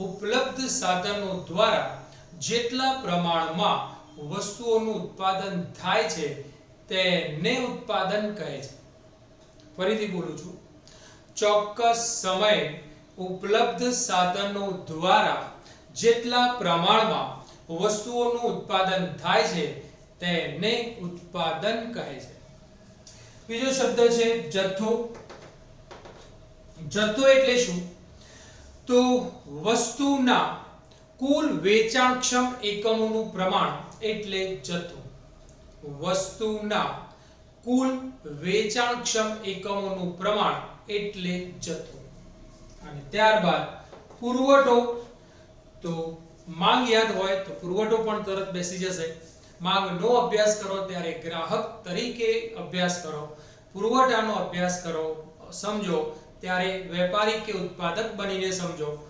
ઉપલબ્ધ સાધનો દ્વારા જેટલા પ્રમાણમાં વસ્તુઓનું ઉત્પાદન થાય છે, તેને ઉત્પાદન કહે છે. ફરીથી બોલું છું. ચોક્કસ સમયે ઉપલબ્ધ સાધનો દ્વારા જેટલા પ્રમાણમાં વસ્તુઓનું ઉત્પાદન થાય છે, તેને ઉત્પાદન કહે છે. બીજો શબ્દ છે જથ્થો. જથ્થો એટલે શું? તો વસ્તુના કુલ વેચાણક્ષમ એકમોનું પ્રમાણ એટલે જથ્થો. વસ્તુના કુલ વેચાણક્ષમ એકમોનું પ્રમાણ એટલે જથ્થો. અને ત્યારબાદ પુરવઠો. તો માંગ યાદ હોય તો પુરવઠો પણ તરત બેસી જશે. માંગનો અભ્યાસ કરો ત્યારે ગ્રાહક તરીકે અભ્યાસ કરો. પુરવઠાનો અભ્યાસ કરો. સમજો ત્યારે વેપારી કે ઉત્પાદક બનીને સમજો.